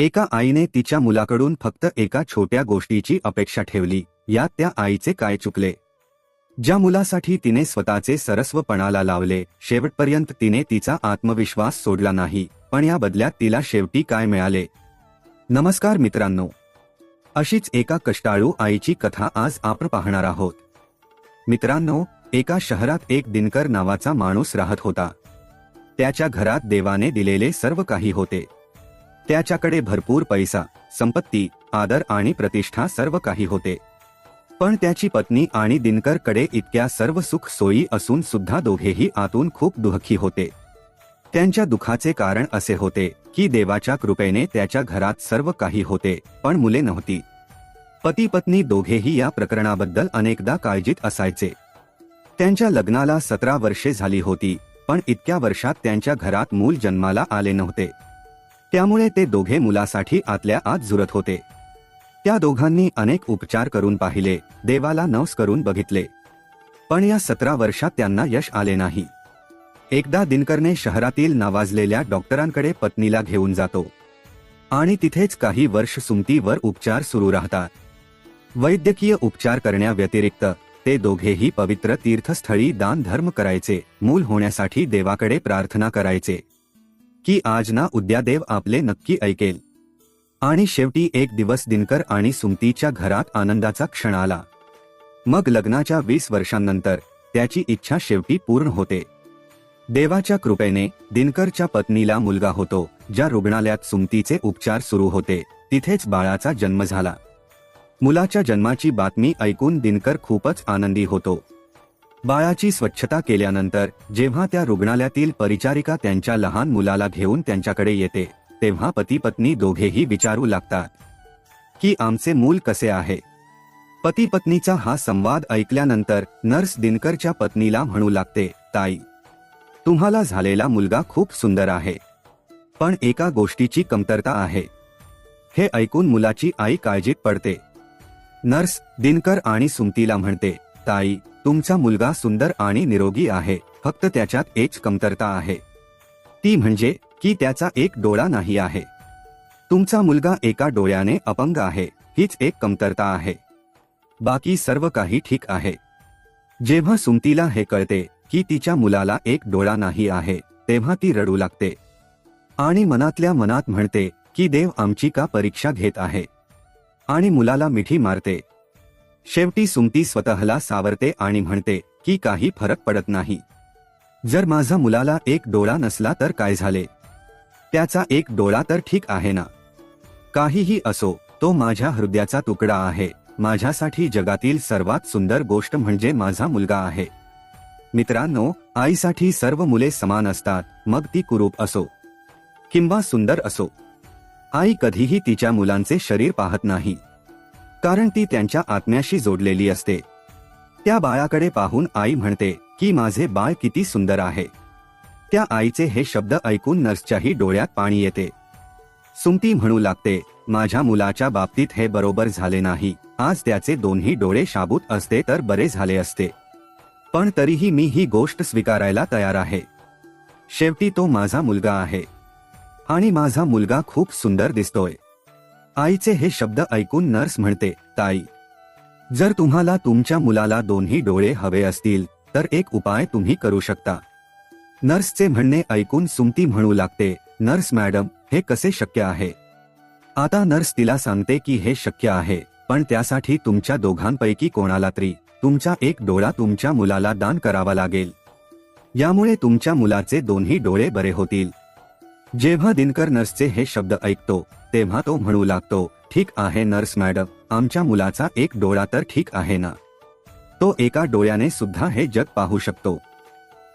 एका आईने तिच्या मुलाकडून फक्त एका छोट्या गोष्टीची अपेक्षा ठेवली यात त्या आईचे काय चुकले? ज्या मुलासाठी तिने स्वतःचे सरस्वपणाला लावले शेवटपर्यंत तिने तिचा आत्मविश्वास सोडला नाही पण या बदल्यात तिला शेवटी काय मिळाले? नमस्कार मित्रांनो. अशीच एका कष्टाळू आईची कथा आज आपण पाहणार आहोत. मित्रांनो एका शहरात एक दिनकर नावाचा माणूस राहत होता. त्याच्या घरात देवाने दिलेले सर्व काही होते. त्याच्याकडे भरपूर पैसा संपत्ती आदर आणि प्रतिष्ठा सर्व काही होते. पण त्याची पत्नी आणि दिनकरकडे इतक्या सर्व सुख सोयी असून सुद्धा दोघेही आतून खूप दुःखी होते. त्यांच्या दुःखाचे कारण असे होते की देवाच्या कृपेने त्याच्या घरात सर्व काही होते पण मुले नव्हती. पती पत्नी दोघेही या प्रकरणाबद्दल अनेकदा काळजीत असायचे. त्यांच्या लग्नाला सतरा वर्षे झाली होती पण इतक्या वर्षात त्यांच्या घरात मूल जन्माला आले नव्हते. त्यामुळे ते दोघे मुलासाठी आतल्या आत झुरत होते. त्या दोघांनी अनेक उपचार करून पाहिले देवाला नवस करून बघितले. पण या सतरा वर्षात त्यांना यश आले नाही. एकदा दिनकरने शहरातील नावाजलेल्या डॉक्टरांकडे पत्नीला घेऊन जातो. आणि तिथेच काही वर्ष सुमतीवर उपचार सुरू राहतात. वैद्यकीय उपचार करण्याव्यतिरिक्त ते दोघेही पवित्र तीर्थस्थळी दान धर्म करायचे मूल होण्यासाठी देवाकडे प्रार्थना करायचे. की आज ना उद्या देव आपले नक्की ऐकेल. आणि शेवटी एक दिवस दिनकर आणि सुमतीच्या घरात आनंदाचा क्षण आला. मग लग्नाच्या वीस वर्षांनंतर त्याची इच्छा शेवटी पूर्ण होते. देवाच्या कृपेने दिनकरच्या पत्नीला मुलगा होतो ज्या रुग्णालयात सुमतीचे उपचार सुरू होते तिथेच बाळाचा जन्म झाला. मुलाच्या जन्माची बातमी ऐकून दिनकर खूपच आनंदी होतो. बाळाची स्वच्छता केल्यानंतर जेव्हा त्या रुग्णालयातील परिचारिका त्यांच्या लहान मुलाला घेऊन त्यांच्याकडे येते तेव्हा पती पत्नी दोघेही विचारू लागतात की आमचे मूल कसे आहे? पती पत्नीचा हा संवाद ऐकल्यानंतर नर्स दिनकरच्या पत्नीला म्हणू लागते ताई तुम्हाला झालेला मुलगा खूप सुंदर आहे पण एका गोष्टीची कमतरता आहे. हे ऐकून मुलाची आई काळजीत पडते. नर्स दिनकर आणि सुमतीला म्हणते ताई तुमचा मुलगा सुंदर आणि निरोगी आहे फक्त त्याच्यात एक कमतरता आहे. ती म्हणजे की त्याचा एक डोळा नाही आहे. तुमचा मुलगा एका डोळ्याने अपंग आहे हीच एक कमतरता आहे. बाकी सर्व काही ठीक आहे. जेव्हा सुमतीला हे कळते की तिच्या मुलाला एक डोळा नाही आहे तेव्हा ती रडू लागते. आणि मनातल्या मनात म्हणते की देव आमची का परीक्षा घेत आहे? आणि मुलाला मिठी मारते शेवटी सुमती स्वतःला सावरते आणि म्हणते की काही फरक पडत नाही. जर माझा मुलाला एक डोळा नसला तर काय झाले? त्याचा एक डोळा तर ठीक आहे ना? काहीही असो तो माझ्या हृदयाचा तुकडा आहे. माझ्यासाठी जगातील सर्वात सुंदर गोष्ट म्हणजे माझा मुलगा आहे. मित्रांनो आईसाठी सर्व मुले समान असतात मग ती कुरूप असो किंवा सुंदर असो. आई कधीही तिच्या मुलांचे शरीर पाहत नाही. कारण ती त्यांच्या आत्म्याशी जोडलेली असते. त्या बाळाकडे पाहून आई म्हणते की माझे बाळ किती सुंदर आहे. त्या आईचे हे शब्द ऐकून नर्सच्याही डोळ्यात पाणी येते. सुमती म्हणू लागते माझ्या मुलाच्या बाबतीत हे बरोबर झाले नाही. आज त्याचे दोन्ही डोळे शाबूत असते तर बरे झाले असते. पण तरीही मी ही गोष्ट स्वीकारायला तयार आहे. शेवटी तो माझा मुलगा आहे. आणि माझा मुलगा खूप सुंदर दिसतोय. आईचे हे शब्द ऐकून नर्स म्हणते ताई जर तुम्हाला तुमच्या मुलाला दोन्ही डोळे हवे असतील तर एक उपाय तुम्ही करू शकता. नर्सचे म्हणणे ऐकून सुमती म्हणू लागते नर्स मॅडम हे कसे शक्य आहे? आता नर्स तिला सांगते की हे शक्य आहे पण त्यासाठी तुमच्या दोघांपैकी कोणाला तरी तुमचा एक डोळा तुमच्या मुलाला दान करावा लागेल. यामुळे तुमच्या मुलाचे दोन्ही डोळे बरे होतील. जेव्हा दिनकर नर्सचे हे शब्द ऐकतो तेव्हा तो म्हणू लागतो ठीक आहे नर्स मॅडम आमच्या मुलाचा एक डोळा तर ठीक आहे ना? तो एका डोळ्याने सुद्धा हे जग पाहू शकतो.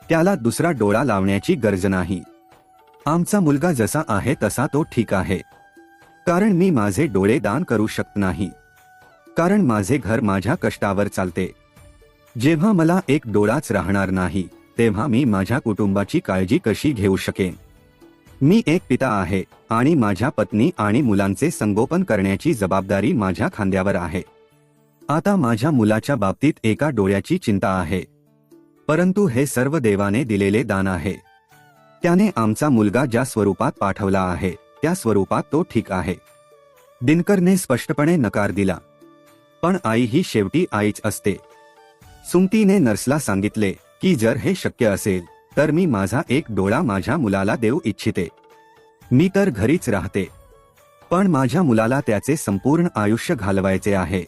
त्याला दुसरा डोळा लावण्याची गरज नाही. आमचा मुलगा जसा आहे तसा तो ठीक आहे. कारण मी माझे डोळे दान करू शकत नाही. कारण माझे घर माझ्या कष्टावर चालते. जेव्हा मला एक डोळाच राहणार नाही तेव्हा मी माझ्या कुटुंबाची काळजी कशी घेऊ शकेन? मी एक पिता आहे आणि माझ्या पत्नी आणि मुलांचे संगोपन करण्याची जबाबदारी माझ्या खांद्यावर आहे. आता माझ्या मुलाच्या बाबतीत एका डोळ्याची चिंता आहे. परंतु हे सर्व देवाने दिलेले दान आहे. त्याने आमचा मुलगा ज्या स्वरूपात पाठवला आहे त्या स्वरूपात तो ठीक आहे. दिनकरने स्पष्टपणे नकार दिला. पण आई ही शेवटी आईच असते. सुमतीने नर्सला सांगितले की जर हे शक्य असेल तर मी माझा एक डोळा माझ्या मुलाला देऊ इच्छिते. मी तर घरीच राहते. पण माझ्या मुलाला त्याचे संपूर्ण आयुष्य घालवायचे आहे.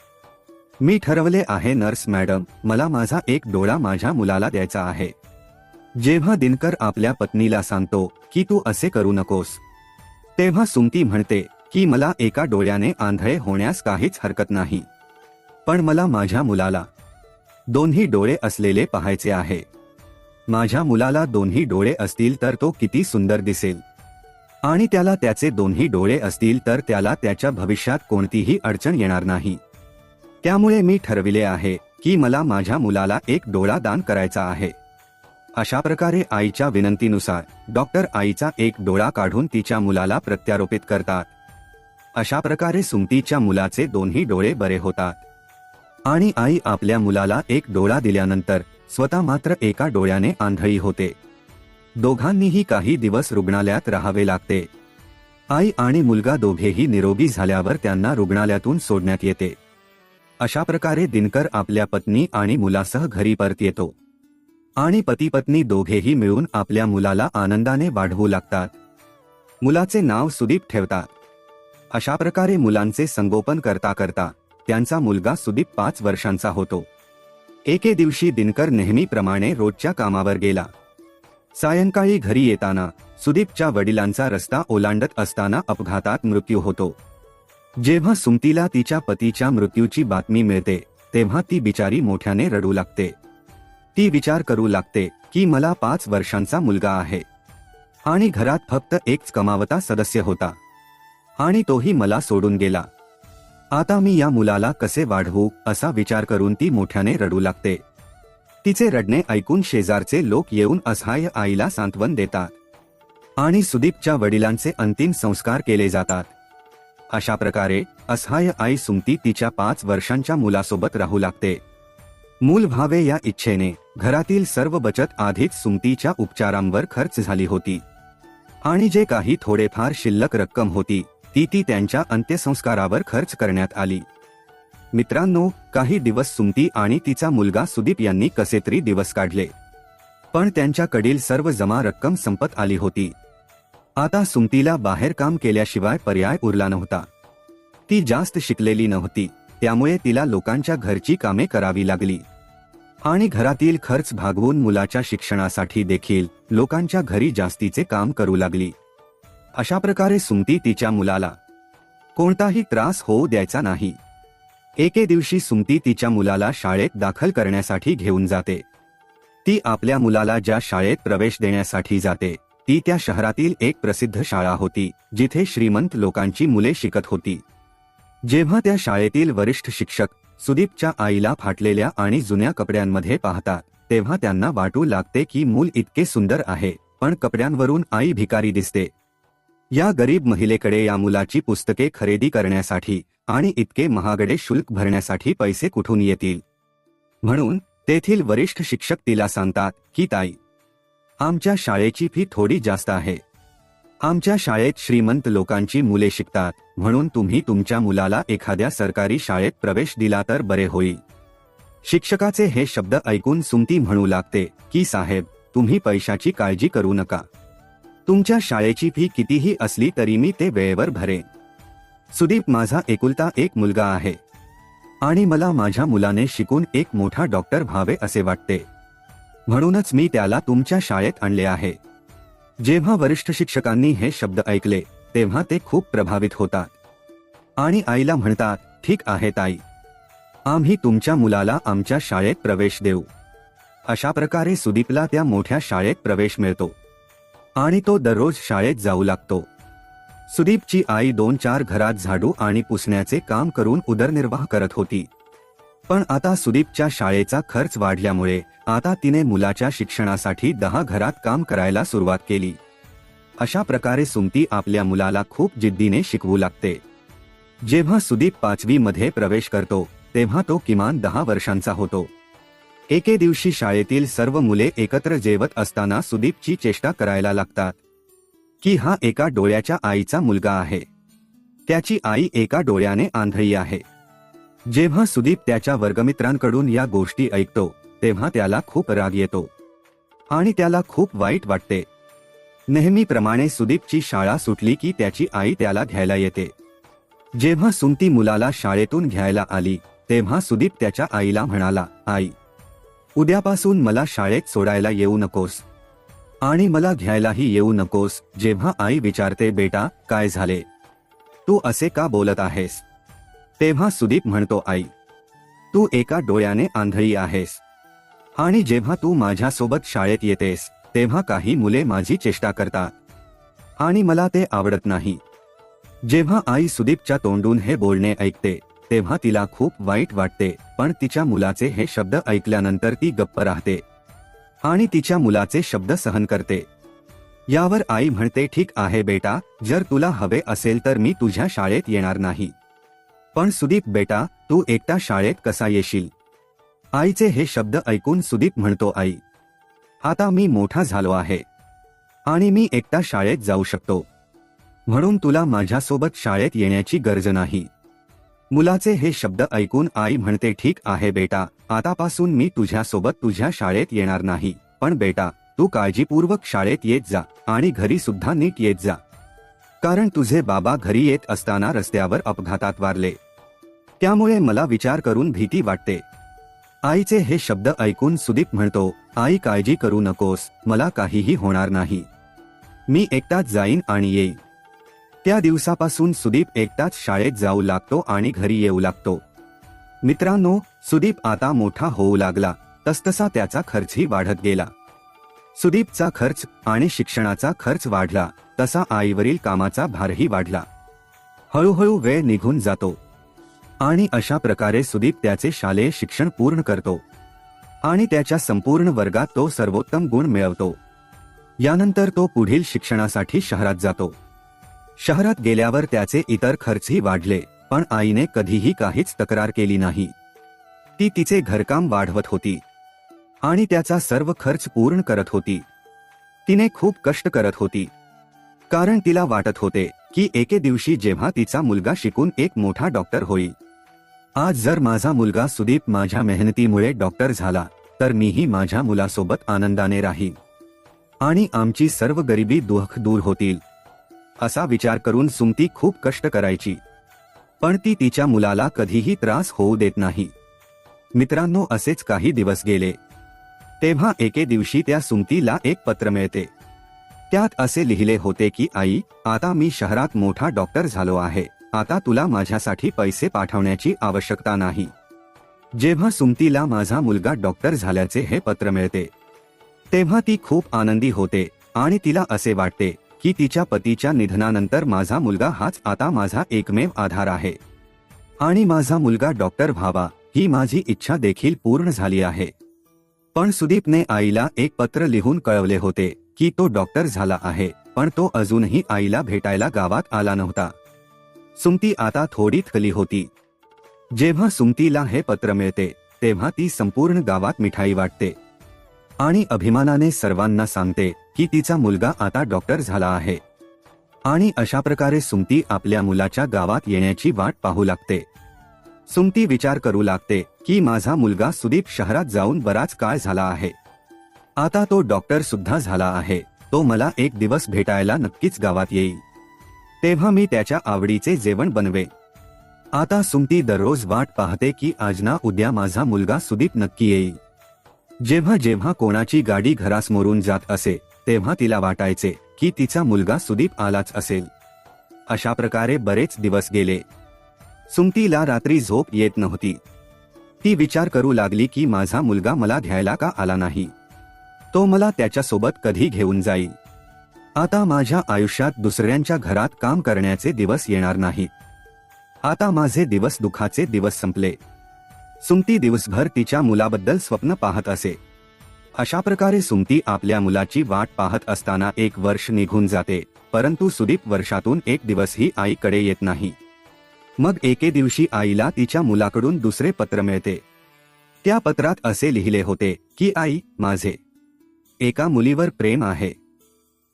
मी ठरवले आहे नर्स मॅडम मला माझा एक डोळा माझ्या मुलाला द्यायचा आहे. जेव्हा दिनकर आपल्या पत्नीला सांगतो की तू असे करू नकोस. तेव्हा सुमती म्हणते की मला एका डोळ्याने आंधळे होण्यास काहीच हरकत नाही. पण मला माझ्या मुलाला. दोन्ही डोळे असलेले पाहायचे आहे. माझ्या मुलाला दोन्ही डोळे असतील तर तो किती सुंदर दिसेल. आणि त्याला त्याचे दोन्ही डोळे असतील तर त्याला त्याच्या भविष्यात कोणतीही अडचण येणार नाही. त्यामुळे मी ठरविले आहे की मला माझ्या मुलाला एक डोळा दान करायचा आहे. अशा प्रकारे आईच्या विनंतीनुसार डॉक्टर आईचा एक डोळा काढून तिच्या मुलाला प्रत्यारोपित करतात. अशा प्रकारे सुमतीच्या मुलाचे दोन्ही डोळे बरे होतात. आणि आई आपल्या मुलाला एक डोळा दिल्यानंतर स्वतः मात्र एका डोळ्याने आंधळी होते. दोघांनीही काही दिवस रुग्णालयात राहावे लागते. आई आणि मुलगा दोघेही निरोगी झाल्यावर त्यांना रुग्णालयातून सोडण्यात येते. अशा प्रकारे दिनकर आपल्या पत्नी आणि मुलासह घरी परत येतो. आणि पती पत्नी दोघेही मिळून आपल्या मुलाला आनंदाने वाढवू लागतात. मुलाचे नाव सुदीप ठेवतात. अशा प्रकारे मुलांचे संगोपन करता करता त्यांचा मुलगा सुदीप पाच वर्षांचा होतो. एके दिवशी दिनकर नेहमीप्रमाणे रोजच्या कामावर गेला. सायंकाळी घरी येताना सुदीपच्या वडिलांचा रस्ता ओलांडत असताना अपघातात मृत्यू होतो. जेव्हा सुमतीला तिच्या पतीच्या मृत्यूची बातमी मिळते तेव्हा ती बिचारी मोठ्याने रडू लागते. ती विचार करू लागते की मला पाच वर्षांचा मुलगा आहे. आणि घरात फक्त एकच कमावता सदस्य होता. आणि तोही मला सोडून गेला. आता मी या मुलाला कसे वाढवू असा विचार करून ती मोठ्याने रडू लागते. तिचे रडणे ऐकून शेजारचे लोक येऊन असहाय्य आईला सांत्वन देतात. आणि सुदीपच्या वडिलांचे अंतिम संस्कार केले जातात. अशा प्रकारे असहाय्य आई सुमती तिच्या पाच वर्षांच्या मुलासोबत राहू लागते. मूल व्हावे या इच्छेने घरातील सर्व बचत आधीच सुमतीच्या उपचारांवर खर्च झाली होती. आणि जे काही थोडेफार शिल्लक रक्कम होती ती ती त्यांच्या अंत्यसंस्कारावर खर्च करण्यात आली. मित्रांनो काही दिवस सुमती आणि तिचा मुलगा सुदीप यांनी कसेतरी दिवस काढले. पण त्यांच्याकडील सर्व जमा रक्कम संपत आली होती. आता सुमतीला बाहेर काम केल्याशिवाय पर्याय उरला नव्हता. ती जास्त शिकलेली नव्हती त्यामुळे तिला लोकांच्या घरची कामे करावी लागली. आणि घरातील खर्च भागवून मुलाच्या शिक्षणासाठी देखील लोकांच्या घरी जास्तीचे काम करू लागली. अशा प्रकारे सुमती तिच्या मुलाला कोणताही त्रास होऊ द्यायचा नाही. एके दिवशी सुमती तिच्या मुलाला शाळेत दाखल करण्यासाठी घेऊन जाते. ती आपल्या मुलाला ज्या शाळेत प्रवेश देण्यासाठी जाते ती त्या शहरातील एक प्रसिद्ध शाळा होती जिथे श्रीमंत लोकांची मुले शिकत होती. जेव्हा त्या शाळेतील वरिष्ठ शिक्षक सुदीपच्या आईला फाटलेल्या आणि जुन्या कपड्यांमध्ये पाहतात तेव्हा त्यांना वाटू लागते की मूल इतके सुंदर आहे पण कपड्यांवरून आई भिकारी दिसते. या गरीब महिलेकडे या मुलाची पुस्तके खरेदी करण्यासाठी आणि इतके महागडे शुल्क भरण्यासाठी पैसे कुठून येतील? म्हणून तेथील वरिष्ठ शिक्षक तिला सांगतात की ताई आमच्या शाळेची फी थोडी जास्त आहे. आमच्या शाळेत श्रीमंत लोकांची मुले शिकतात म्हणून तुम्ही तुमच्या मुलाला एखाद्या सरकारी शाळेत प्रवेश दिला तर बरे होईल. शिक्षकाचे हे शब्द ऐकून सुमती म्हणू लागते की साहेब तुम्ही पैशाची काळजी करू नका. तुमच्या शाळेची फी कितीही असली तरी मी ते वेळेवर भरेन. सुदीप माझा एकुलता एक मुलगा आहे. आणि मला माझ्या मुलाने शिकून एक मोठा डॉक्टर व्हावे असे वाटते. म्हणूनच मी त्याला तुमच्या शाळेत आणले आहे. जेव्हा वरिष्ठ शिक्षकांनी हे शब्द ऐकले तेव्हा ते खूप प्रभावित होतात. आणि आईला म्हणतात ठीक आहे ताई. आम्ही तुमच्या मुलाला आमच्या शाळेत प्रवेश देऊ. अशा प्रकारे सुदीपला त्या मोठ्या शाळेत प्रवेश मिळतो. आणि तो दररोज शाळेत जाऊ लागतो. सुदीपची आई दोन चार घरात झाडू आणि पुसण्याचे काम करून उदरनिर्वाह करत होती. पण आता सुदीपच्या शाळेचा खर्च वाढल्यामुळे आता तिने मुलाच्या शिक्षणासाठी दहा घरात काम करायला सुरुवात केली. अशा प्रकारे सुमती आपल्या मुलाला खूप जिद्दीने शिकवू लागते. जेव्हा सुदीप पाचवी मध्ये प्रवेश करतो तेव्हा तो किमान दहा वर्षांचा होतो. एके दिवशी शाळेतील सर्व मुले एकत्र जेवत असताना सुदीपची चेष्टा करायला लागतात. की हा एका डोळ्याच्या आईचा मुलगा आहे. त्याची आई एका डोळ्याने आंधळी आहे. जेव्हा सुदीप त्याच्या वर्गमित्रांकडून या गोष्टी ऐकतो तेव्हा त्याला खूप राग येतो. आणि त्याला खूप वाईट वाटते. नेहमीप्रमाणे सुदीपची शाळा सुटली की त्याची आई त्याला घ्यायला येते. जेव्हा सुमती मुलाला शाळेतून घ्यायला आली तेव्हा सुदीप त्याच्या आईला म्हणाला आई उद्यापासून मला शाळेत सोडायला येऊ नकोस. आणि मला घ्यायलाही येऊ नकोस जेव्हा आई विचारते बेटा काय झाले? तू असे का बोलत आहेस? तेव्हा सुदीप म्हणतो आई तू एका डोळ्याने आंधळी आहेस. आणि जेव्हा तू माझ्यासोबत शाळेत येतेस तेव्हा काही मुले माझी चेष्टा करतात. आणि मला ते आवडत नाही. जेव्हा आई सुदीपच्या तोंडून हे बोलणे ऐकते तेव्हा तिला खूप वाईट वाटते पण तिच्या मुलाचे हे शब्द ऐकल्यानंतर ती गप्प राहते. आणि तिच्या मुलाचे शब्द सहन करते. यावर आई म्हणते ठीक आहे बेटा जर तुला हवे असेल तर मी तुझ्या शाळेत येणार नाही. पण सुदीप बेटा तू एकटा शाळेत कसा येशील? आईचे हे शब्द ऐकून सुदीप म्हणतो आई आता मी मोठा झालो आहे. आणि मी एकटा शाळेत जाऊ शकतो. म्हणून तुला माझ्यासोबत शाळेत येण्याची गरज नाही. मुलाचे हे शब्द ऐकून आई म्हणते ठीक आहे बेटा आतापासून मी तुझ्यासोबत तुझ्या शाळेत येणार नाही. पण बेटा तू काळजीपूर्वक शाळेत येत जा आणि घरी सुद्धा नीट येत जा. कारण तुझे बाबा घरी येत असताना रस्त्यावर अपघातात वारले. त्यामुळे मला विचार करून भीती वाटते. आईचे हे शब्द ऐकून सुदीप म्हणतो आई काळजी करू नकोस मला काहीही होणार नाही. मी एकटाच जाईन आणि येईन. त्या दिवसापासून सुदीप एकटाच शाळेत जाऊ लागतो आणि घरी येऊ लागतो. मित्रांनो सुदीप आता मोठा होऊ लागला. तसतसा त्याचा खर्चही वाढत गेला. सुदीपचा खर्च आणि शिक्षणाचा खर्च वाढला. तसा आईवरील कामाचा भारही वाढला. हळूहळू वेळ निघून जातो. आणि अशा प्रकारे सुदीप त्याचे शालेय शिक्षण पूर्ण करतो. आणि त्याच्या संपूर्ण वर्गात तो सर्वोत्तम गुण मिळवतो. यानंतर तो पुढील शिक्षणासाठी शहरात जातो. शहरात गेल्यावर त्याचे इतर खर्चही वाढले पण आईने कधीही काहीच तक्रार केली नाही. ती तिचे घरकाम वाढवत होती. आणि त्याचा सर्व खर्च पूर्ण करत होती. तिने खूप कष्ट करत होती. कारण तिला वाटत होते की एके दिवशी जेव्हा तिचा मुलगा शिकून एक मोठा डॉक्टर होईल. आज जर माझा मुलगा सुदीप माझ्या मेहनतीमुळे डॉक्टर झाला तर मीही माझ्या मुलासोबत आनंदाने राहील. आणि आमची सर्व गरिबी दुःख दूर होतील. असा विचार करून सुमती खूप कष्ट करायची. पण ती तिच्या मुलाला कधीही त्रास होऊ देत नाही. मित्रांनो असेच काही दिवस गेले. तेव्हा एके दिवशी त्या सुमतीला एक पत्र मिळते. त्यात असे लिहिले होते की आई आता मी शहरात मोठा डॉक्टर झालो आहे. आता तुला माझ्यासाठी पैसे पाठवण्याची आवश्यकता नाही. जेव्हा सुमतीला माझा मुलगा डॉक्टर झाल्याचे हे पत्र मिळते. तेव्हा ती खूप आनंदी होते आणि तिला असे वाटते की तिच्या पतीच्या निधनानंतर माझा मुलगा हाच आता माझा एकमेव आधार आहे. आणि माझा मुलगा डॉक्टर व्हावा ही माझी इच्छा देखील पूर्ण झाली आहे. पण सुदीपने आईला एक पत्र लिहून कळवले होते की तो डॉक्टर झाला आहे पण तो अजूनही आईला भेटायला गावात आला नव्हता. सुमती आता थोडी थकली होती. जेव्हा सुमतीला हे पत्र मिळते तेव्हा ती संपूर्ण गावात मिठाई वाटते. आणि अभिमानाने सर्वांना सांगते की तिचा मुलगा आता डॉक्टर झाला आहे. आणि अशा प्रकारे सुमती आपल्या मुलाच्या गावात येण्याची वाट पाहू लागते. सुमती विचार करू लागते की माझा मुलगा सुदीप शहरात जाऊन बराच काळ झाला आहे. आता तो डॉक्टर सुद्धा झाला आहे. तो मला एक दिवस भेटायला नक्कीच गावात येईल. तेव्हा मी त्याच्या आवडीचे जेवण बनवे. आता सुमती दररोज वाट पाहते की आज ना उद्या माझा मुलगा सुदीप नक्की येईल. जेव्हा जेव्हा कोणाची गाडी घरासमोरून जात असे तेव्हा तिला वाटायचे की तिचा मुलगा सुदीप आलाच असेल. अशा प्रकारे बरेच दिवस गेले. सुमतीला रात्री झोप येत नव्हती. ती विचार करू लागली की माझा मुलगा मला घ्यायला का आला नाही? तो मला त्याच्यासोबत कधी घेऊन जाईल? आता माझ्या आयुष्यात दुसऱ्यांच्या घरात काम करण्याचे दिवस येणार नाहीत. आता माझे दिवस दुखाचे दिवस संपले. सुमती दिवसभर तिच्या मुलाबद्दल स्वप्न पाहत असे. अशा प्रकारे सुमती आपल्या मुलाची वाट पाहत असताना एक वर्ष निघून जाते परंतु सुदीप वर्षातून एक दिवसही आईकडे येत नाही. मग एके दिवशी आईला तिच्या मुलाकडून दुसरे पत्र मिळते. त्या पत्रात असे लिहिले होते की आई माझे. एका मुलीवर प्रेम आहे.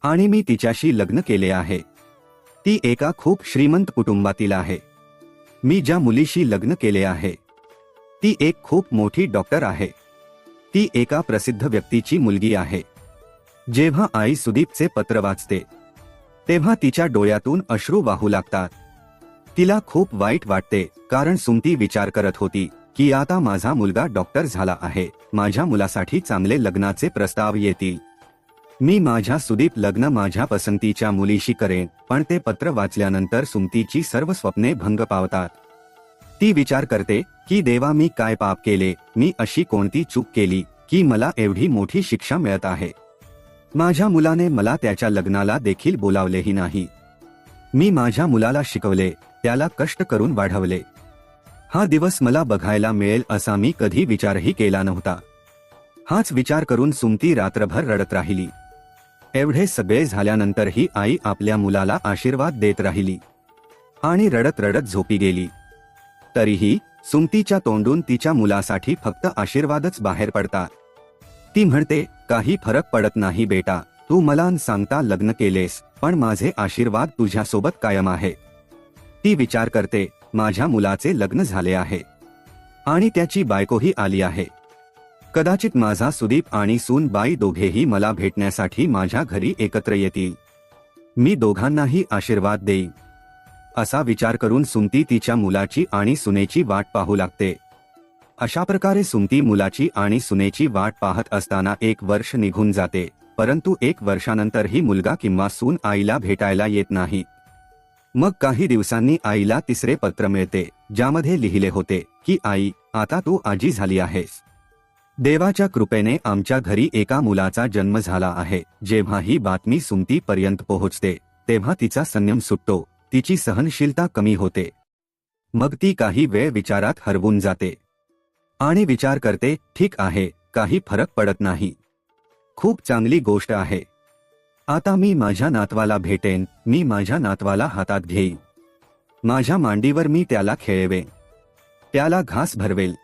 आणि मी तिच्याशी लग्न केले आहे. ती एका खूप श्रीमंत कुटुंबातील आहे. मी ज्या मुलीशी लग्न केले आहे ती एक खूप मोठी डॉक्टर आहे. ती एका प्रसिद्ध व्यक्तीची मुलगी आहे. जेव्हा आई सुदीपचे पत्र वाचते तेव्हा तिच्या डोळ्यातून अश्रू वाहू लागतात. तिला खूप वाईट वाटते कारण सुमती विचार करत होती की आता माझा मुलगा डॉक्टर झाला आहे माझ्या मुलासाठी चांगले लग्नाचे प्रस्ताव येतील. मी माझ्या सुदीप लग्न माझ्या पसंतीच्या मुलीशी करेन पण ते पत्र वाचल्यानंतर सुमतीची सर्व स्वप्ने भंग पावतात. ती विचार करते की देवा मी काय पाप केले? मी अशी कोणती चूक केली की मला एवढी मोठी शिक्षा मिळत आहे? माझ्या मुलाने मला त्याच्या लग्नाला देखील बोलावलेही नाही. मी माझ्या मुलाला शिकवले त्याला कष्ट करून वाढवले. हा दिवस मला बघायला मिळेल असा मी कधी विचारही केला नव्हता. हाच विचार करून सुमती रात्रभर रडत राहिली. एवढे सगळे झाल्यानंतरही आई आपल्या मुलाला आशीर्वाद देत राहिली. आणि रडत रडत झोपी गेली. तरीही सुमतीच्या तोंडून तिच्या मुलासाठी फक्त आशीर्वादच बाहेर पडतात ती म्हणते काही फरक पडत नाही बेटा तू मला सांगता लग्न केलेस पण माझे आशीर्वाद तुझ्यासोबत कायम आहे. ती विचार करते माझ्या मुलाचे लग्न झाले आहे. आणि त्याची बायकोही आली आहे. कदाचित माझा सुदीप आणि सून बाई दोघेही मला भेटण्यासाठी माझ्या घरी एकत्र येतील. मी दोघांनाही आशीर्वाद देईन. असा विचार करून सुमती तिच्या मुलाची आणि सुनेची वाट पाहू लागते. अशा प्रकारे सुमती मुलाची आणि सुनेची वाट पाहत असताना एक वर्ष निघून जाते परंतु एक वर्षानंतरही मुलगा किंवा सून आईला भेटायला येत नाही. मग काही दिवसांनी आईला तिसरे पत्र मिळते ज्यामध्ये लिहिले होते की आई आता तू आजी झाली आहेस. देवाच्या कृपेने आमच्या घरी एका मुलाचा जन्म झाला आहे. जेव्हा ही बातमी सुमती पर्यंत पोहोचते तेव्हा तिचा संयम सुटतो. तिची सहनशीलता कमी होते. मग ती काही वेळ विचारात हरवून जाते. आणि विचार करते ठीक आहे काही फरक पडत नाही. खूप चांगली गोष्ट आहे. आता मी माझ्या नातवाला भेटेन मी माझ्या नातवाला हातात घेईन. माझ्या मांडीवर मी त्याला खेळवेन. त्याला घास भरवेल.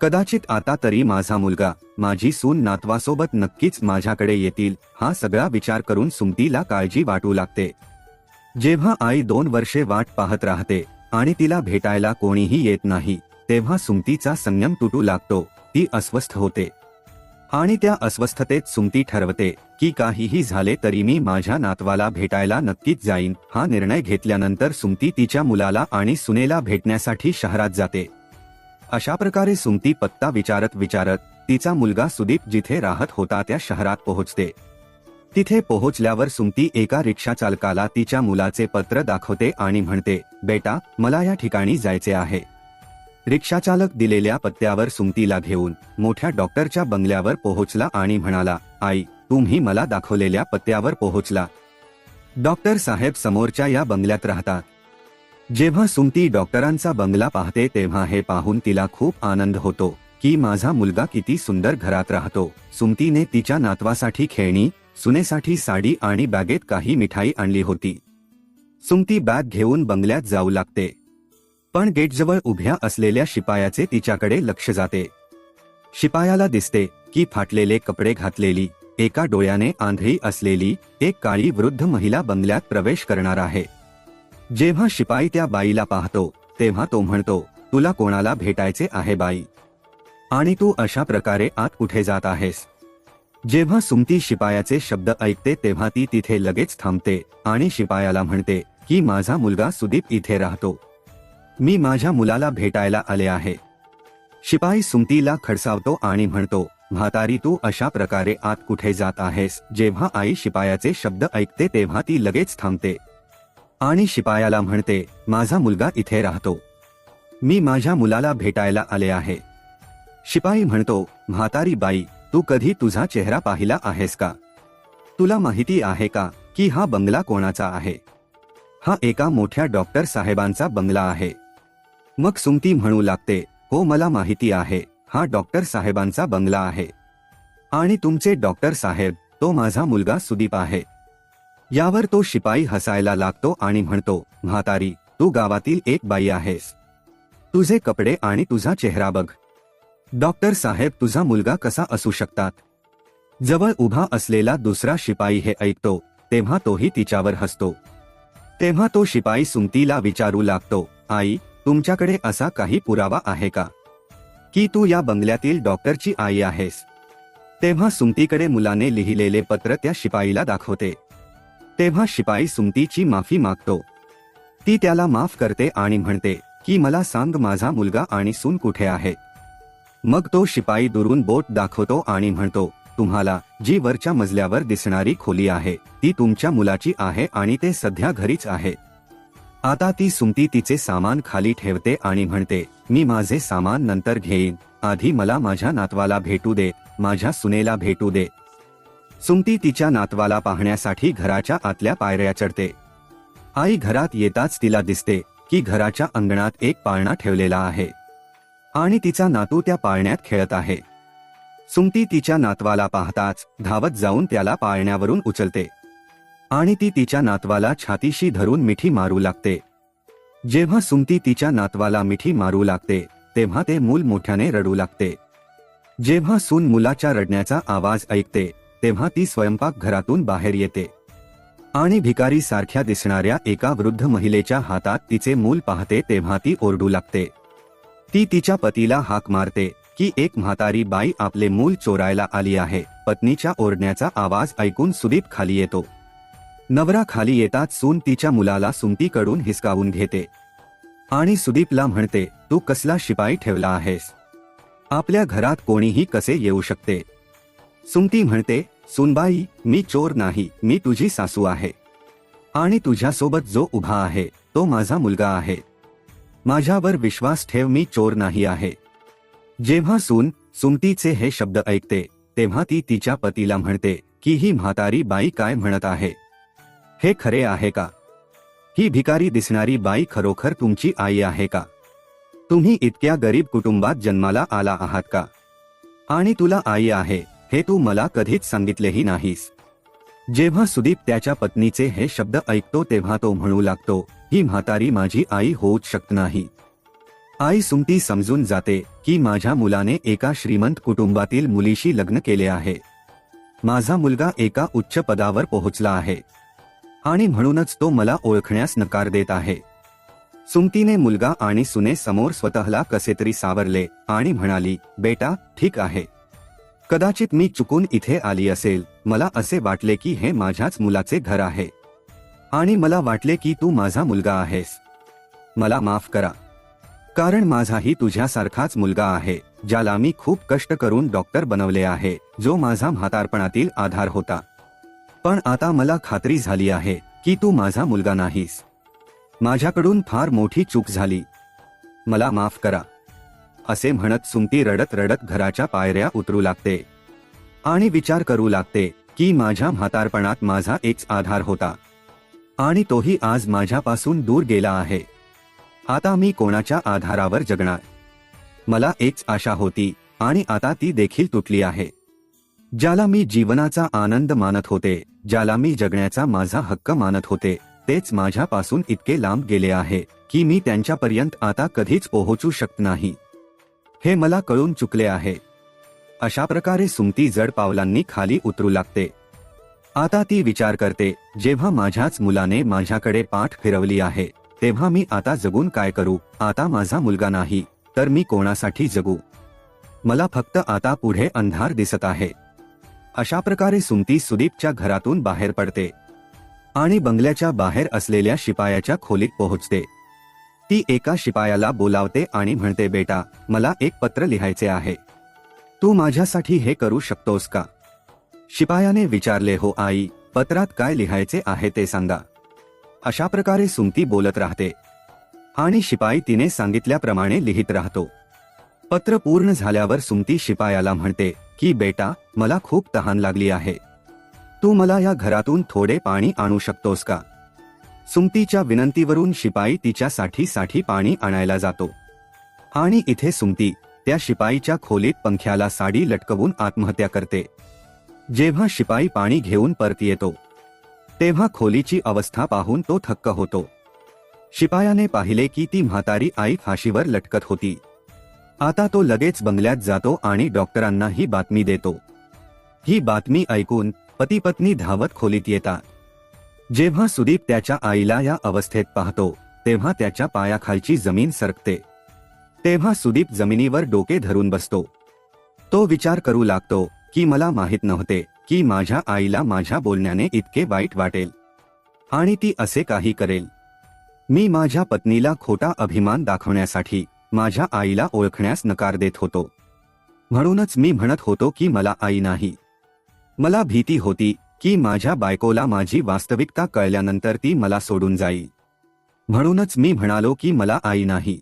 कदाचित आता तरी माझा मुलगा माझी सून नातवासोबत नक्कीच माझ्याकडे येतील हा सगळा विचार करून सुमतीला काळजी वाटू लागते. जेव्हा आई दोन वर्षे वाट पाहत राहते आणि तिला भेटायला कोणीही येत नाही तेव्हा सुमतीचा संयम तुटू लागतो ती अस्वस्थ होते. आणि त्या अस्वस्थतेत सुमती ठरवते की काहीही झाले तरी मी माझ्या नातवाला भेटायला नक्कीच जाईन हा निर्णय घेतल्यानंतर सुमती तिच्या मुलाला आणि सुनेला भेटण्यासाठी शहरात जाते. अशा प्रकारे सुमती पत्ता विचारत विचारत तिचा मुलगा सुदीप जिथे राहत होता त्या शहरात पोहोचते. तिथे पोहोचल्यावर सुमती एका रिक्षा चालकाला तिच्या मुलाचे पत्र दाखवते आणि म्हणते बेटा मला या ठिकाणी जायचे आहे. रिक्षाचालक दिलेल्या पत्त्यावर सुमतीला घेऊन मोठ्या डॉक्टरच्या बंगल्यावर पोहोचला आणि म्हणाला आई तुम्ही मला दाखवलेल्या पत्त्यावर पोहोचला. डॉक्टर साहेब समोरच्या या बंगल्यात राहतात. जेव्हा सुमती डॉक्टरांचा बंगला पाहते तेव्हा हे पाहून तिला खूप आनंद होतो की माझा मुलगा किती सुंदर घरात राहतो. सुमतीने तिच्या नातवासाठी खेळणी सुनेसाठी साडी आणि बॅगेत काही मिठाई आणली होती. सुमती बॅग घेऊन बंगल्यात जाऊ लागते. पण गेटजवळ उभ्या असलेल्या शिपायाचे तिच्याकडे लक्ष जाते. शिपायाला दिसते की फाटलेले कपडे घातलेली एका डोळ्याने आंधळी असलेली एक काळी वृद्ध महिला बंगल्यात प्रवेश करणार आहे. जेव्हा शिपाई त्या बाईला पाहतो तेव्हा तो म्हणतो तुला कोणाला भेटायचे आहे बाई? आणि तू अशा प्रकारे आत कुठे जात आहेस. जेव्हा सुमती शिपायाचे शब्द ऐकते तेव्हा ती तिथे लगेच थांबते आणि शिपायाला म्हणते की माझा मुलगा सुदीप इथे राहतो. मी माझ्या मुलाला भेटायला आले आहे. शिपाई सुमतीला खडसावतो आणि म्हणतो म्हातारी तू अशा प्रकारे आत कुठे जात आहेस? जेव्हा आई शिपायाचे शब्द ऐकते तेव्हा ती लगेच थांबते. आणि शिपायाला म्हणते माझा मुलगा इथे राहतो. मी माझ्या मुलाला भेटायला आले आहे. शिपाई म्हणतो म्हातारी बाई तू कधी तुझा चेहरा पाहिला आहेस का? तुला माहिती आहे का की हा बंगला कोणाचा आहे? हा एका मोठ्या डॉक्टर साहेबांचा बंगला आहे. मग सुमती म्हणू लागते हो मला माहिती आहे हा डॉक्टर साहेबांचा बंगला आहे. आणि तुमचे डॉक्टर साहेब तो माझा मुलगा सुदीप आहे. यावर तो शिपाई हसायला लागतो आणि म्हणतो म्हातारी तू गावातील एक बाई आहेस. तुझे कपडे आणि तुझा चेहरा बघ डॉक्टर साहेब तुझा मुलगा कसा असू शकतात? जवळ उभा असलेला दुसरा शिपाई हे ऐकतो तेव्हा तोही तिच्यावर हसतो. तेव्हा तो शिपाई सुमतीला विचारू लागतो आई तुमच्याकडे असा काही पुरावा आहे का? की तू या बंगल्यातील डॉक्टरची आई आहेस? तेव्हा सुमतीकडे मुलाने लिहिलेले पत्र त्या शिपाईला दाखवते. तेव्हा शिपाई सुमतीची माफी मागतो. ती त्याला माफ करते आणि म्हणते की मला सांग माझा मुलगा आणि सून कुठे आहे? मग तो शिपाई दुरून बोट दाखवतो आणि म्हणतो तुम्हाला जी वरच्या मजल्यावर दिसणारी खोली आहे ती तुमच्या मुलाची आहे आणि ते सध्या घरीच आहे. आता ती सुमती तिचे सामान खाली ठेवते आणि म्हणते मी माझे सामान नंतर घेईन. आधी मला माझ्या नातवाला भेटू दे माझ्या सुनेला भेटू दे. सुमती तिच्या नातवाला पाहण्यासाठी घराच्या आतल्या पायऱ्या चढते. आई घरात येताच तिला दिसते की घराच्या अंगणात एक पाळणा ठेवलेला आहे. आणि तिचा नातू त्या पाळण्यात खेळत आहे. सुमती तिच्या नातवाला पाहताच धावत जाऊन त्याला पाळण्यावरून उचलते. आणि ती तिच्या नातवाला छातीशी धरून मिठी मारू लागते. जेव्हा सुमती तिच्या नातवाला मिठी मारू लागते तेव्हा ते मूल मोठ्याने रडू लागते. जेव्हा सून मुलाच्या रडण्याचा आवाज ऐकते तेव्हा ती स्वयंपाक घरातून बाहेर येते. आणि भिकारी सारख्या दिसणाऱ्या एका वृद्ध महिलेच्या हातात तिचे मूल पाहते तेव्हा ती ओरडू लागते. ती तिच्या पतीला हाक मारते की एक म्हातारी बाई आपले मूल चोरायला आली आहे पत्नीच्या ओरण्याचा आवाज ऐकून सुदीप खाली येतो. नवरा खाली येताच सून तिच्या मुलाला सुमतीकडून हिसकावून घेते. आणि सुदीपला म्हणते तू कसला शिपाई ठेवला आहेस? आपल्या घरात कोणीही कसे येऊ शकते? सुमती म्हणते सुनबाई मी चोर नाही मी तुझी सासू आहे. आणि तुझ्यासोबत जो उभा आहे तो माझा मुलगा आहे. माझ्यावर विश्वास ठेव मी चोर नाही आहे. जेव्हा सून सुमतीचे हे शब्द ऐकते तेव्हा ती तिच्या पतीला म्हणते की ही म्हातारी बाई काय म्हणत आहे? हे खरे आहे का? ही भिकारी दिसणारी बाई खरोखर तुमची आई आहे का? तुम्ही इतक्या गरीब कुटुंबात जन्माला आला आहात का? आणि तुला आई आहे हे तू मला कधीच सांगितलेही नाहीस. जेव्हा सुदीप त्याच्या पत्नीचे हे शब्द ऐकतो तेव्हा तो म्हणू लागतो ही म्हातारी माझी आई होऊ शकत नाही. आई सुमती समजून जाते की माझ्या मुलाने एका श्रीमंत कुटुंबातील मुलीशी लग्न केले आहे. माझा मुलगा एका उच्च पदावर पोहोचला आहे. आणि म्हणूनच तो मला ओळखण्यास नकार देत आहे. सुमतीने मुलगा आणि सुने समोर स्वतःला कसे तरी सावरले आणि म्हणाली बेटा ठीक आहे. कदाचित मी चुकून इथे आली असेल. मला असे वाटले की हे माझ्याच मुलाचे घर आहे. आणि मला वाटले की तू माझा मुलगा आहेस. मला माफ करा. कारण माझाही तुझ्यासारखाच मुलगा आहे ज्याला मी खूप कष्ट करून डॉक्टर बनवले आहे जो माझा म्हातारपणातील आधार होता. पण आता मला खात्री झाली आहे की तू माझा मुलगा नाहीस. माझ्याकडून फार मोठी चूक झाली. मला माफ करा. असे म्हणत सुमती रडत रडत घराच्या पायऱ्या उतरू लागते. आणि विचार करू लागते की माझ्या म्हातारपणात माझा एक आधार होता. आणि तोही आज माझ्यापासून दूर गेला आहे. आता मी कोणाच्या आधारावर जगणार? मला एक आशा होती आणि आता ती देखील तुटली आहे. ज्याला मी जीवनाचा आनंद मानत होते ज्याला मी जगण्याचा माझा हक्क मानत होते तेच माझ्यापासून इतके लांब गेले आहे की मी त्यांच्यापर्यंत आता कधीच पोहोचू शकत नाही. हे मला कळून चुकले आहे. अशा प्रकारे सुमती जड पावलांनी खाली उतरू लागते. आता ती विचार करते जेव्हा माझ्याच मुलाने माझ्याकडे पाठ फिरवली आहे तेव्हा मी आता जगून काय करू? आता माझा मुलगा नाही तर मी कोणासाठी जगू? मला फक्त आता पुढे अंधार दिसत आहे. अशा प्रकारे सुमती सुदीपच्या घरातून बाहेर पडते. आणि बंगल्याच्या बाहेर असलेल्या शिपायाच्या खोलीत पोहोचते. ती एका शिपायाला बोलावते आणि म्हणते बेटा मला एक पत्र लिहायचे आहे. तू माझ्यासाठी हे करू शकतोस का? शिपायाने विचारले हो आई पत्रात काय लिहायचे आहे ते सांगा. अशा प्रकारे सुमती बोलत राहते. आणि शिपाई तिने सांगितल्याप्रमाणे लिहित राहतो. पत्र पूर्ण झाल्यावर सुमती शिपायाला म्हणते की बेटा मला खूप तहान लागली आहे. तू मला या घरातून थोडे पाणी आणू शकतोस का? सुमतीच्या विनंतीवरून शिपाई तिच्यासाठी साठी पाणी आणायला जातो. आणि इथे सुमती त्या शिपाईच्या खोलीत पंख्याला साडी लटकवून आत्महत्या करते. जेव्हा शिपाई पाणी घेऊन परत येतो तेव्हा खोलीची अवस्था पाहून तो थक्क होतो. शिपायाने पाहिले की ती म्हातारी आई फाशीवर लटकत होती. आता तो लगेच बंगल्यात जातो आणि डॉक्टरांना ही बातमी देतो. ही बातमी ऐकून पती पत्नी धावत खोलीत येतात. जेव्हा सुदीप त्याच्या आईला या अवस्थेत पाहतो तेव्हा त्याच्या पायाखालची जमीन सरकते. तेव्हा सुदीप जमिनीवर डोके धरून बसतो. तो विचार करू लागतो की मला माहीत नव्हते की माझ्या आईला माझ्या बोलण्याने इतके वाईट वाटेल. आणि ती असे काही करेल. मी माझ्या पत्नीला खोटा अभिमान दाखवण्यासाठी माझ्या आईला ओळखण्यास नकार देत होतो. म्हणूनच मी म्हणत होतो की मला आई नाही. मला भीती होती की माझ्या बायकोला माझी वास्तविकता कळल्यानंतर ती मला सोडून जाईल. म्हणूनच मी म्हणालो की मला आई नाही.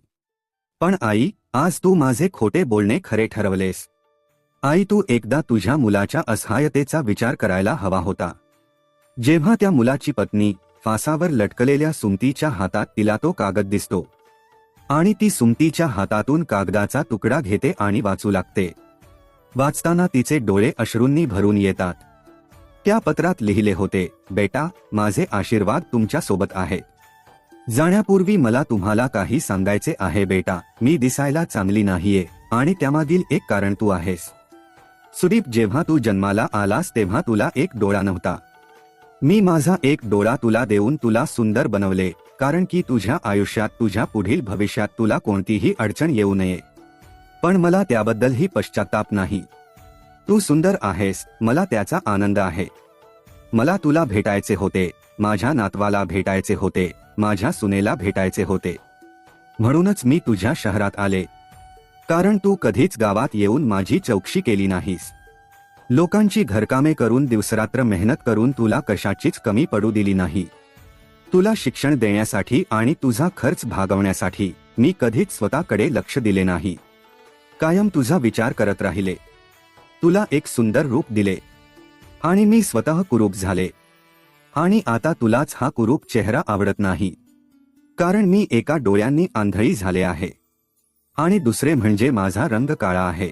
पण आई आज तू माझे खोटे बोलणे खरे ठरवलेस. आई तू एकदा तुझ्या मुलाच्या असहायतेचा विचार करायला हवा होता. जेव्हा त्या मुलाची पत्नी फासावर लटकलेल्या सुमतीच्या हातात तिला तो कागद दिसतो. आणि ती सुमतीच्या हातातून कागदाचा तुकडा घेते आणि वाचू लागते. वाचताना तिचे डोळे अश्रूंनी भरून येतात. त्या पत्रात लिहिले होते बेटा माझे आशीर्वाद तुमच्यासोबत आहे. जाण्यापूर्वी मला तुम्हाला काही सांगायचे आहे बेटा. मी दिसायला चांगली नाहीये आणि त्यामागील एक कारण तू आहेस. सुदीप जेव्हा तू जन्माला आलास तेव्हा तुला एक डोळा नव्हता. मी माझा एक डोळा तुला देऊन तुला सुंदर बनवले कारण की तुझ्या आयुष्यात तुझ्या पुढील भविष्यात तुला कोणतीही अडचण येऊ नये. पण मला त्याबद्दलही पश्चाताप नाही. तू सुंदर आहेस मला त्याचा आनंद आहे. मला तुला भेटायचे होते माझ्या नातवाला भेटायचे होते माझ्या सुनेला भेटायचे होते. म्हणूनच मी तुझ्या शहरात आले कारण तू कधीच गावात येऊन माझी चौकशी केली नाहीस. लोकांची घरकामे करून दिवसरात्र मेहनत करून तुला कशाचीच कमी पडू दिली नाही. तुला शिक्षण देण्यासाठी आणि तुझा खर्च भागवण्यासाठी मी कधीच स्वतःकडे लक्ष दिले नाही. कायम तुझा विचार करत राहिले. तुला एक सुंदर रूप दिले. आणि मी स्वतः कुरूप झाले. आणि आता तुलाच हा कुरूप चेहरा आवडत नाही. कारण मी एका डोळ्यांनी आंधळी झाले आहे. आणि दुसरे म्हणजे माझा रंग काळा आहे.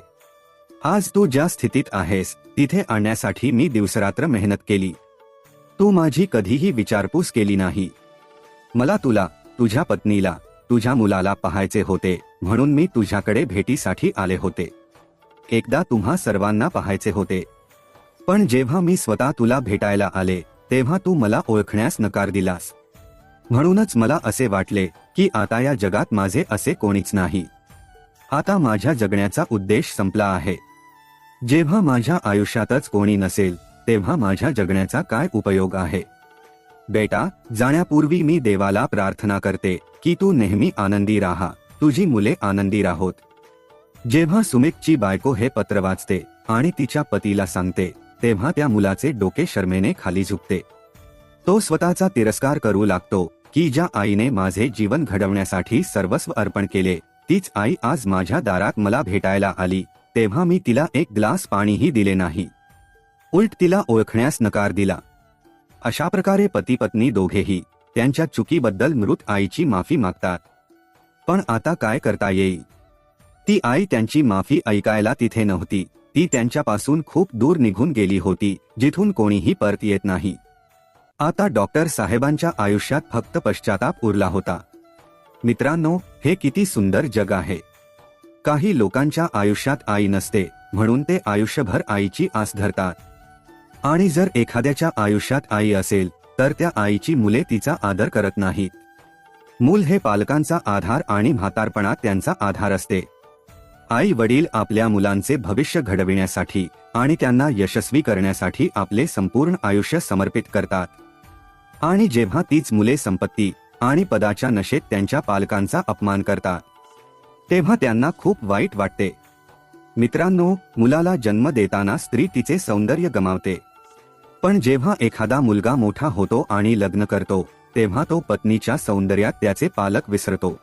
आज तू ज्या स्थितीत आहेस तिथे आणण्यासाठी मी दिवसरात्र मेहनत केली. तू माझी कधीही विचारपूस केली नाही. मला तुला तुझ्या पत्नीला तुझ्या मुलाला पाहायचे होते म्हणून मी तुझ्याकडे भेटीसाठी आले होते. एकदा तुम्हा सर्वांना पाहायचे होते. पण जेव्हा मी स्वतः तुला भेटायला आले तेव्हा तू मला ओळखण्यास नकार दिलास. म्हणूनच मला असे वाटले की आता या जगात माझे असे कोणीच नाही. आता माझ्या जगण्याचा उद्देश संपला आहे. जेव्हा माझ्या आयुष्यातच कोणी नसेल तेव्हा माझ्या जगण्याचा काय उपयोग आहे? बेटा जाण्यापूर्वी मी देवाला प्रार्थना करते की तू नेहमी आनंदी राहा तुझी मुले आनंदी राहोत. जेव्हा सुमितची बायको हे पत्र वाचते आणि तिच्या पतीला सांगते तेव्हा त्या मुलाचे डोके शर्मेने खाली झुकते. तो स्वतःचा तिरस्कार करू लागतो की ज्या आईने माझे जीवन घडवण्यासाठी सर्वस्व अर्पण केले तीच आई आज माझ्या दारात मला भेटायला आली तेव्हा मी तिला एक ग्लास पाणीही दिले नाही. उलट तिला ओळखण्यास नकार दिला. अशा प्रकारे पती पत्नी दोघेही त्यांच्या चुकीबद्दल मृत आईची माफी मागतात. पण आता काय करता येईल? ती आई त्यांची माफी ऐकायला तिथे नव्हती. ती त्यांच्यापासून खूप दूर निघून गेली होती जिथून कोणीही परत येत नाही. आता डॉक्टर साहेबांच्या आयुष्यात फक्त पश्चाताप उरला होता. मित्रांनो हे किती सुंदर जग आहे. काही लोकांच्या आयुष्यात आई नसते म्हणून ते आयुष्यभर आईची आस धरतात. आणि जर एखाद्याच्या आयुष्यात आई असेल तर त्या आईची मुले तिचा आदर करत नाहीत. मूल हे पालकांचा आधार आणि म्हातारपणात त्यांचा आधार असते. आई वडील आपल्या मुलांचे भविष्य घडविण्यासाठी आणि त्यांना यशस्वी करण्यासाठी आपले संपूर्ण आयुष्य समर्पित करतात. आणि जेव्हा तीच मुले संपत्ती आणि पदाच्या नशेत त्यांच्या पालकांचा अपमान करतात. तेव्हा त्यांना खूप वाईट वाटते. मित्रांनो मुलाला जन्म देताना स्त्री तिचे सौंदर्य गमावते. पण जेव्हा एखादा मुलगा मोठा होतो आणि लग्न करतो तेव्हा तो पत्नीच्या सौंदर्यात त्याचे पालक विसरतो.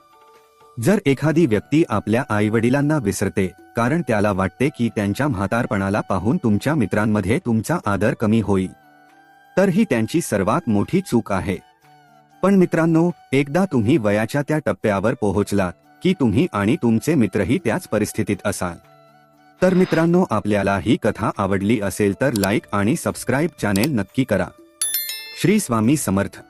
जर एखादी व्यक्ती आपल्या आईवडिलांना विसरते कारण त्याला वाटते की त्यांच्या म्हातारपणाला पाहून तुमच्या मित्रांमध्ये तुमचा आदर कमी होईल. तर ही त्यांची सर्वात मोठी चूक आहे. पण मित्रांनो एकदा तुम्ही वयाच्या त्या टप्प्यावर पोहोचलात की तुम्ही आणि तुमचे मित्रही त्याच परिस्थितीत असाल. तर मित्रांनो आपल्याला ही कथा आवडली असेल तर लाईक आणि सबस्क्राईब चॅनेल नक्की करा. श्री स्वामी समर्थ.